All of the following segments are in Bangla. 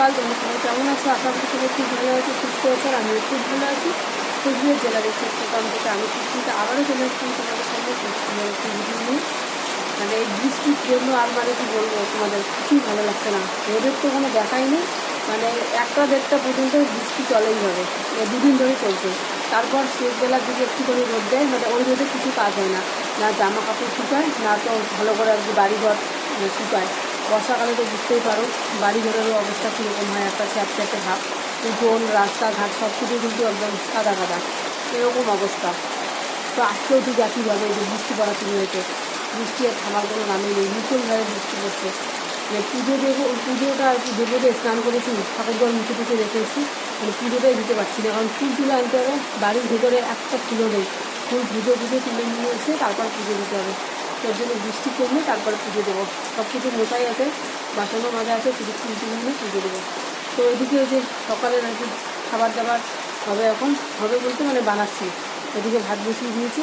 সকাল তোমরা সবাই কেমন আছো? আশা করি সবাই খুব ভালো আছে, সুস্থ আছে, আর আমিও খুব ভালো আছি। কুচবিহার জেলা প্রোগ্রাম থেকে আমি কিন্তু আবারও চলে এসেছি তোমাদের একটি ভিডিও মানে এই বৃষ্টির জন্য আর মানে কি বলব, তোমাদের কিছুই ভালো লাগছে না। রোদের তো কোনো দেখাই নেই। মানে একটা দেড়টা পর্যন্ত বৃষ্টি চলেই হবে। এই দুদিন ধরে চলছে। তারপর শেষ বেলার দিকে একটু করে রোদ দেয়। মানে ওই রোদে কিছু কাজ হয় না। না জামা কাপড় শুকায়, না তো ভালো করে আর কি বাড়িঘর শুকায়। বর্ষাকালে তো বুঝতেই পারো, বাড়ি ঘরেরও অবস্থা কীরকম হয়, একটা চ্যাপচ্যাপে ভাব উঠোন, রাস্তাঘাট সব কিছু কিন্তু একদম কাদা কাদা এরকম অবস্থা। তো আজকেও ঠিক একইভাবে যে বৃষ্টি পড়া শুরু হয়েছে। বৃষ্টি আর থামার কোনো নামই নেই বিপুলভাবে বৃষ্টি পড়ছে। মানে পুজো দেবো, পুজোটা আর কি দেবো দিয়ে স্নান করেছি, ঠাকুর ঘর মুখে টুকে রেখেছি মানে পুজোটাই দিতে পারছি না। কারণ ফুল তুলে আনতে হবে, বাড়ির ভেতরে একটা ফুলও নেই। ফুল পুজো পুজো তুলে নিয়ে এসে তারপর পুজো দিতে হবে। তার জন্য বৃষ্টি কমলে তারপরে পুজো দেবো। সব কিছু মোটাই আছে, বাসনও মাজা আছে শুধু ফুল তুলে পুজো দেবো। তো এদিকে ওই যে সকালের আর কি খাবার দাবার হবে এখন, হবে বলতে মানে বানাচ্ছি। এদিকে ভাত বসিয়ে দিয়েছি,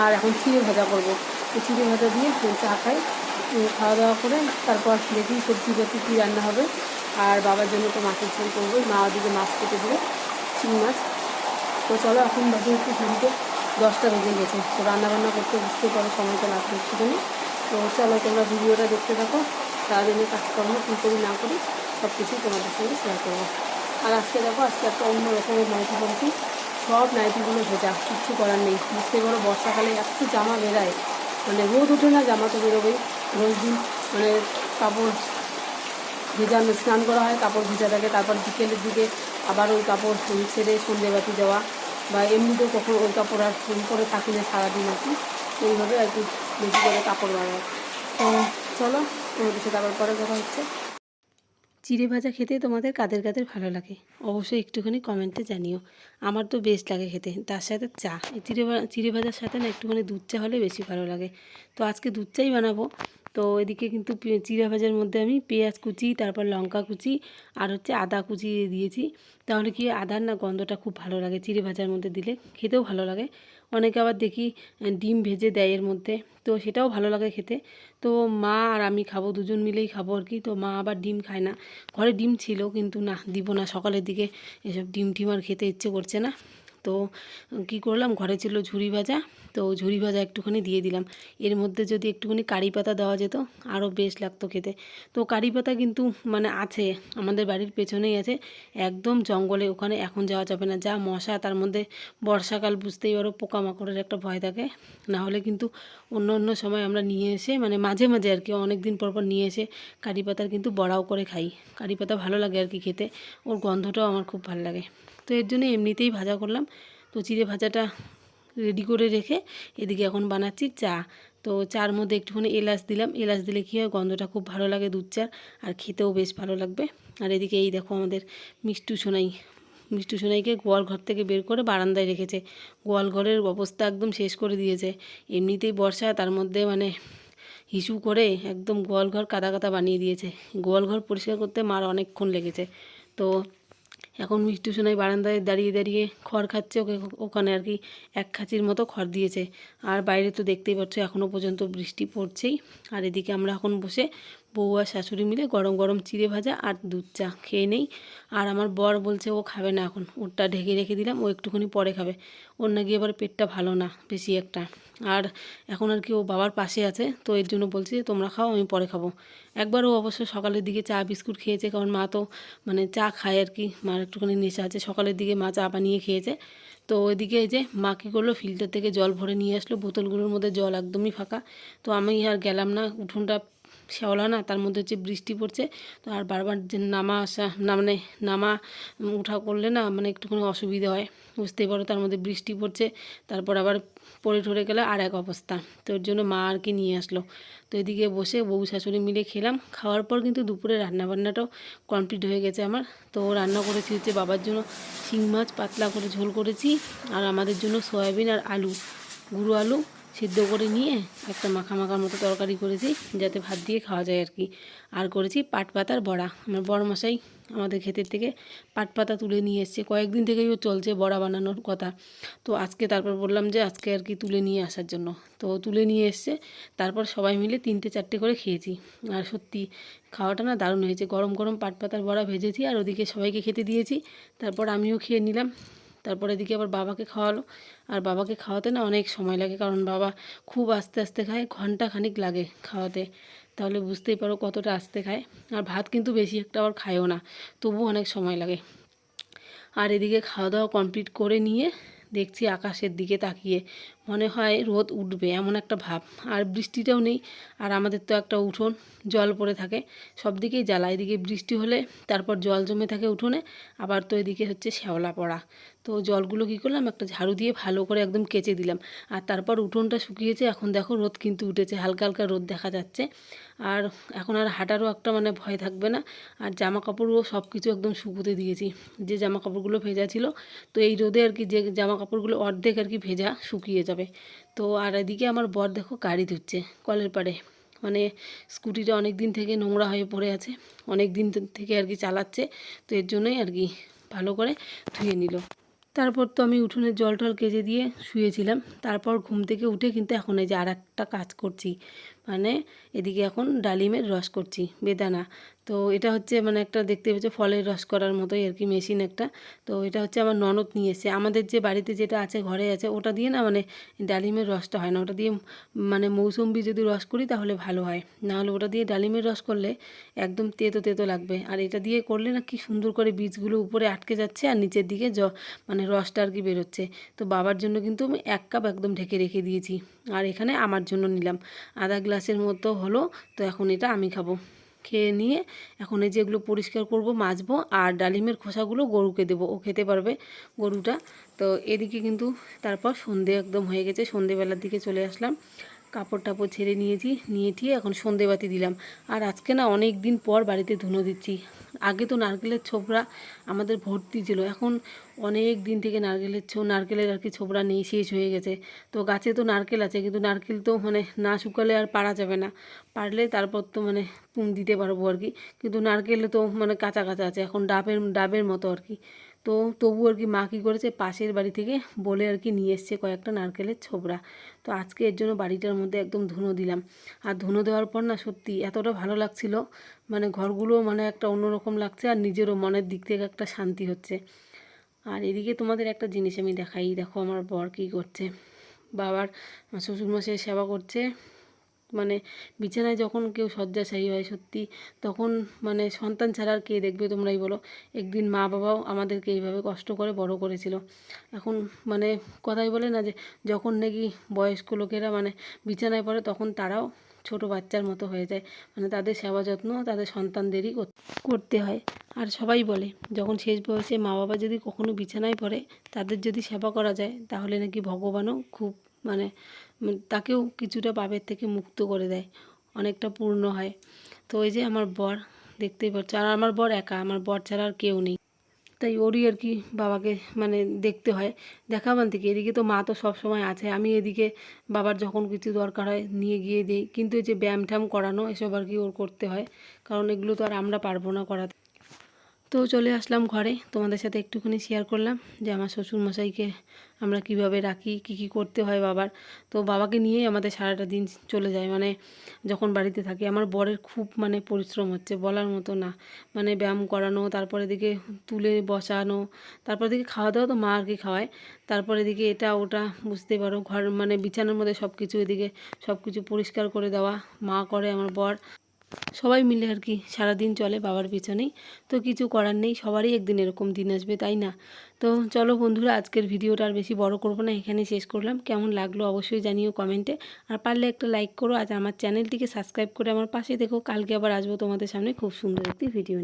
আর এখন চিড়ে ভাজা করব। তো চিড়ে ভাজা দিয়ে চা খাই খাওয়া দাওয়া করে তারপর দেখি সবজি পাতি কী রান্না হবে। আর বাবার জন্য তো মাছের ঝোল করবোই মা ওদিকে মাছ কেটে দেবে চিংড়ি মাছ। তো চলো এখন বাজে একটু ঘুরতে দশটা বেজে গেছে। তো রান্না বান্না করতে বুঝতে পারো সময়টা লাগবে একটুখানি তো চলো তোমরা ভিডিওটা দেখতে থাকো। সারাদিনের কাজকর্ম কী করি না করি সব কিছুই তোমাদের সঙ্গে শেয়ার করব। আর আজকে দেখো, আজকে একটা অন্য রকমের নাইটি পরেছি সব নাইটিগুলো ভেজা, কিচ্ছু করার নেই। বুঝতে পারো, বর্ষাকালে এত জামা বেরায়। মানে রোদ ওঠে না জামা তো বেরোবেই। রোজ দিন মানে কাপড় ভেজানো স্নান করা হয়, কাপড় ভেজা থাকে। তারপর বিকেলের দিকে আবার ওই কাপড় ছেড়ে সন্ধেবাতি দেওয়া। বা এমনিতেও কখনো ওই কাপড় আর ফোন করে থাকি না সারাদিন আর কি, এইভাবে আর কি বেশি করে কাপড় বাড়ায় তো চলো তোমাদের সাথে আবার পরে কথা হচ্ছে। চিড়ে ভাজা খেতে তোমাদের কাদের কাদের ভালো লাগে? অবশ্যই একটুখানি কমেন্টে জানিও। আমার তো বেশ লাগে খেতে। তার সাথে চা। এই চিড়ে চিড়ে ভাজার সাথে না একটুখানি দুধ চা হলে বেশি ভালো লাগে। তো আজকে দুধ চাই বানাবো। তো এদিকে কিন্তু চিড়ে ভাজার মধ্যে আমি পেঁয়াজ কুচি, তারপর লঙ্কা কুচি আর হচ্ছে আদা কুচি দিয়েছি। তাহলে কি আদার না গন্ধটা খুব ভালো লাগে? চিড়ে ভাজার মধ্যে দিলে খেতেও ভালো লাগে। অনেকে আবার দেখি ডিম ভেজে দেয় এর মধ্যে। তো সেটাও ভালো লাগে খেতে। তো মা আর আমি খাব, দুজন মিলেই খাব আর কি। তো মা আবার ডিম খায় না। ঘরে ডিম ছিল, কিন্তু না, দিব না। সকালের দিকে এসব ডিম টিম আর খেতে ইচ্ছে করছে না। তো কি করলাম? ঘরে ছিল ঝুড়ি ভাজা, তো ঝুড়ি ভাজা একটুখানি দিয়ে দিলাম। এর মধ্যে যদি একটুখানি কারি পাতা দেওয়া যেত, আরও বেশ লাগতো খেতে। তো কারি পাতা কিন্তু মানে আছে, আমাদের বাড়ির পেছনেই আছে, একদম জঙ্গলে, ওখানে এখন যাওয়া যাবে না। যা মশা, তার মধ্যে বর্ষাকাল বুঝতেই পারো, পোকামাকড়ের একটা ভয় থাকে। না হলে কিন্তু অন্য অন্য সময় আমরা নিয়ে এসে মানে মাঝে মাঝে আর কি অনেক দিন পর পর নিয়ে এসে কারি পাতার কিন্তু বড়াও করে খাই। কারি পাতা ভালো লাগে আর কি খেতে, ওর গন্ধটাও আমার খুব ভালো লাগে। তো এর জন্য এমনিতেই ভাজা করলাম। তো চিড়ে ভাজাটা রেডি করে রেখে এদিকে এখন বানাচ্ছি চা। তো চার মধ্যে একটুখানি এলাচ দিলাম। এলাচ দিলে কী হয়, গন্ধটা খুব ভালো লাগে দুধ চার, আর খেতেও বেশ ভালো লাগবে। আর এদিকে এই দেখো আমাদের মিষ্টু সোনাই, মিষ্টু সোনাইকে গোয়াল ঘর থেকে বের করে বারান্দায় রেখেছে। গোয়াল ঘরের অবস্থা একদম শেষ করে দিয়েছে। এমনিতেই বর্ষা, তার মধ্যে মানে হিসু করে একদম গোয়াল ঘর কাদা কাদা বানিয়ে দিয়েছে। গোয়াল ঘর পরিষ্কার করতে মার অনেকক্ষণ লেগেছে। তো এখন মিষ্টি সোনাই বারান্দায় দাঁড়িয়ে দাঁড়িয়ে খড় খাচ্ছে, ওকে ওখানে আর কি এক খাঁচির মতো খড় দিয়েছে। আর বাইরে তো দেখতেই পাচ্ছ এখনও পর্যন্ত বৃষ্টি পড়ছেই। আর এদিকে আমরা এখন বসে বউ আর শাশুড়ি মিলে গরম গরম চিড়ে ভাজা আর দুধ চা খেয়ে নেই। আর আমার বর বলছে ও খাবে না এখন। ওরটা ঢেকে রেখে দিলাম, ও একটুখানি পরে খাবে। ওর নাকি এবার পেটটা ভালো না, বেশি একটা। আর এখন আর কি ও বাবার পাশে আছে, তো এর জন্য বলছি তোমরা খাও, আমি পরে খাব। একবার ও অবশ্য সকালের দিকে চা, বিস্কুট খেয়েছে, কারণ মা তো মানে চা খায় আর কি। মার একটুখানি নেশা আছে। সকালের দিকে মা চা বানিয়ে খেয়েছে। তো ওইদিকে এই যে মা কী করল, ফিল্টার থেকে জল ভরে নিয়ে আসলো। বোতলগুলোর মধ্যে জল একদমই ফাঁকা। তো আমি আর গেলাম না। উঠোনটা শ্যাওলা না তার মধ্যে হচ্ছে বৃষ্টি পড়ছে। তো আর বারবার যে নামা আসা, না মানে নামা উঠা করলে না মানে একটুখানি অসুবিধা হয়। বুঝতেই পারো তার মধ্যে বৃষ্টি পড়ছে, তারপর আবার পড়ে ঠরে গেলে আর এক অবস্থা। তো এর জন্য মা আর কি নিয়ে আসলো। তো এদিকে বসে বউ শাশুড়ি মিলে খেলাম। খাওয়ার পর কিন্তু দুপুরে রান্নাবান্নাটাও কমপ্লিট হয়ে গেছে আমার। তো রান্না করেছি হচ্ছে বাবার জন্য শিং মাছ, পাতলা করে ঝোল করেছি। আর আমাদের জন্য সয়াবিন আর আলু, গুঁড়ো আলু সিদ্ধ করে নিয়ে একটা মাখা মাখার মতো তরকারি করেছি, যাতে ভাত দিয়ে খাওয়া যায় আর কি। আর করেছি পাট পাতার বড়া। আমার বড় মশাই আমাদের ক্ষেতের থেকে পাট পাতা তুলে নিয়ে এসছে। কয়েকদিন থেকেই ও চলছে বড়া বানানোর কথা। তো আজকে তারপর বললাম যে আজকে আর কি তুলে নিয়ে আসার জন্য। তো তুলে নিয়ে এসছে। তারপর সবাই মিলে তিনটে চারটে করে খেয়েছি। আর সত্যি খাওয়াটা না দারুণ হয়েছে। গরম গরম পাট পাতার বড়া ভেজেছি আর ওদিকে সবাইকে খেতে দিয়েছি। তারপর আমিও খেয়ে নিলাম। তারপর এদিকে আবার বাবাকে খাওয়ালো। আর বাবাকে খাওয়াতে না অনেক সময় লাগে, কারণ বাবা খুব আস্তে আস্তে খায় ঘণ্টা খানিক লাগে খাওয়াতে। তাহলে বুঝতেই পারো কতটা আস্তে খায়। আর ভাত কিন্তু বেশি একটা আবার খায়ও না তবু অনেক সময় লাগে। আর এদিকে খাওয়া দাওয়া কমপ্লিট করে নিয়ে দেখছি আকাশের দিকে তাকিয়ে। মনে হয় রোদ উঠবে, এমন একটা ভাব। আর বৃষ্টিটাও নেই, আর আমাদের তো একটা উঠোন, জল পড়ে থাকে। সব দিকেই জ্বালা, এদিকে বৃষ্টি হলে তারপর জল জমে থাকে উঠোনে, আবার তো এদিকে হচ্ছে শ্যাওলা পড়া। তো জলগুলো কী করলাম, একটা ঝাড়ু দিয়ে ভালো করে একদম কেচে দিলাম। আর তারপর উঠোনটা শুকিয়েছে, এখন দেখো রোদ কিন্তু উঠেছে, হালকা হালকা রোদ দেখা যাচ্ছে। আর এখন আর হাঁটারও একটা মানে ভয় থাকবে না। আর জামা কাপড়ও সব কিছু একদম শুকোতে দিয়েছি। যে জামা কাপড়গুলো ভেজা ছিল, তো এই রোদে আর কি যে জামা কাপড়গুলো অর্ধেক আর কি ভেজা শুকিয়ে যাবে। তো আর এদিকে আমার বর দেখো গাড়ি ধুচ্ছে কলের পাড়ে। মানে স্কুটিটা অনেক দিন থেকে নোংরা হয়ে পড়ে আছে অনেক দিন থেকে আর কি চালাচ্ছে, তো এর জন্যই আর কি ভালো করে ধুয়ে নিল। তারপর তো আমি উঠোনে জল টল কেজে দিয়ে শুয়েছিলাম। তারপর ঘুম থেকে উঠে কিন্তু এখন এই যে আর একটা কাজ করছি। মানে এদিকে এখন ডালিমের রস করছি, বেদানা। তো এটা হচ্ছে মানে একটা দেখতে পাচ্ছ, ফলের রস করার মতোই আর কি মেশিন একটা। তো এটা হচ্ছে আমার ননদ নিয়ে এসে আমাদের যে বাড়িতে যেটা আছে, ঘরে আছে, ওটা দিয়ে না মানে ডালিমের রসটা হয় না। ওটা দিয়ে মানে মৌসুম্বি যদি রস করি তাহলে ভালো হয়। নাহলে ওটা দিয়ে ডালিমের রস করলে একদম তেতো তেতো লাগবে। আর এটা দিয়ে করলে না কি সুন্দর করে বীজগুলো উপরে আটকে যাচ্ছে আর নিচের দিকে জ মানে রসটা আর কি বেরোচ্ছে। তো বাবার জন্য কিন্তু আমি এক কাপ একদম ঢেকে রেখে দিয়েছি। আর এখানে আমার জন্য নিলাম। আধা গ্লাসের মতো হলো, তো এখন এটা আমি খাব। খেয়ে নিয়ে এখন এই যেগুলো পরিষ্কার করব, মাজবো আর ডালিমের খোসাগুলো গরুকে দেব, ও খেতে পারবে গরুটা। তো এদিকে কিন্তু তারপর সন্ধে একদম হয়ে গেছে, সন্ধেবেলার দিকে চলে আসলাম। কাপড় টাপড় ছেড়ে নিয়েছি, নিয়ে ঠিয়ে এখন সন্ধেবাতি দিলাম। আর আজকে না অনেক দিন পর বাড়িতে ধুনো দিচ্ছি। আগে তো নারকেলের ছোবড়া আমাদের ভর্তি ছিল, এখন অনেক দিন থেকে নারকেলের ছো, নারকেলের আর কি ছোবড়া নেই, শেষ হয়ে গেছে। তো গাছে তো নারকেল আছে, কিন্তু নারকেল তো মানে না শুকালে আর পারা যাবে না। পারলে তারপর তো মানে দিতে পারব আর কি, কিন্তু নারকেলে তো মানে কাঁচা কাঁচা আছে, এখন ডাবের ডাবের মতো আর কি। তো তবু আর কি মা কী করেছে? পাশের বাড়ি থেকে বলে আর কি নিয়ে এসছে কয়েকটা নারকেলের ছোবড়া। তো আজকে এর জন্য বাড়িটার মধ্যে একদম ধুনো দিলাম। আর ধুনো দেওয়ার পর না সত্যি এতটা ভালো লাগছিল। মানে ঘরগুলো মানে একটা অন্যরকম লাগছে আর নিজেরও মনের দিক থেকে একটা শান্তি হচ্ছে। আর এদিকে তোমাদের একটা জিনিস আমি দেখাই। দেখো আমার বর কী করছে। বাবার শ্বশুরমশাই সেবা করছে। মানে বিছানায় যখন কেউ শয্যাশায়ী হয় সত্যি, তখন মানে সন্তান ছাড়া আর কে দেখবে তোমরাই বলো। একদিন মা বাবাও আমাদেরকে এইভাবে কষ্ট করে বড় করেছিল। এখন মানে কথাই বলে না যে, যখন নাকি বয়স্ক লোকেরা মানে বিছানায় পড়ে তখন তারাও ছোট বাচ্চার মতো হয়ে যায়। মানে তাদের সেবা যত্ন, তাদের সন্তানদেরই করতে হয়। আর সবাই বলে, যখন শেষ বয়সে মা বাবা যদি কখনো বিছানায় পড়ে, তাদের যদি সেবা করা যায়, তাহলে নাকি ভগবানও খুব মানে তাকেও কিছুটা পাপের থেকে মুক্ত করে দেয়, অনেকটা পূর্ণ হয়। তো ওই যে আমার বর, দেখতেই পাচ্ছ, আর আমার বর একা, আমার বর ছাড়া আর কেউ নেই। তাই ওরই আর কি বাবাকে মানে দেখতে হয়। দেখা দেখাবান থেকে, এদিকে তো মা তো সব সময় আছে, আমি এদিকে বাবার যখন কিছু দরকার হয় নিয়ে গিয়ে দিই। কিন্তু এই যে ব্যায়াম ট্যাম করানো, এসব আর কি ওর করতে হয়। কারণ এগুলো তো আর আমরা পারব না করাতে। তো চলে আসলাম ঘরে। তোমাদের সাথে একটুখানি শেয়ার করলাম যে আমার শ্বশুরমশাইকে আমরা কীভাবে রাখি, কি কি করতে হয় বাবার। তো বাবাকে নিয়েই আমাদের সারাটা দিন চলে যায়। মানে যখন বাড়িতে থাকি, আমার বরের খুব মানে পরিশ্রম হচ্ছে, বলার মতো না। মানে ব্যায়াম করানো, তারপরে দিকে তুলে বসানো, তারপর দিকে খাওয়া দাওয়া তো মা আর কি খাওয়ায়। তারপরে দিকে এটা, ওটা, বুঝতে পারো, ঘর মানে বিছানার মধ্যে সব কিছু এদিকে সব কিছু পরিষ্কার করে দেওয়া। মা করে আমার বর। সবাই মিলে আর কি সারাদিন চলে বাবার পিছনেই। তো কিছু করার নেই, সবারই একদিন এরকম দিন আসবে, তাই না? তো চলো বন্ধুরা, আজকের ভিডিওটা আর বেশি বড় করব না, এখানে শেষ করলাম। কেমন লাগল অবশ্যই জানিও কমেন্টে। আর পারলে একটা লাইক করো আজ আমার চ্যানেলটিকে সাবস্ক্রাইব করে আমার পাশে দেখো কালকে আবার আসব তোমাদের সামনে খুব সুন্দর একটি ভিডিও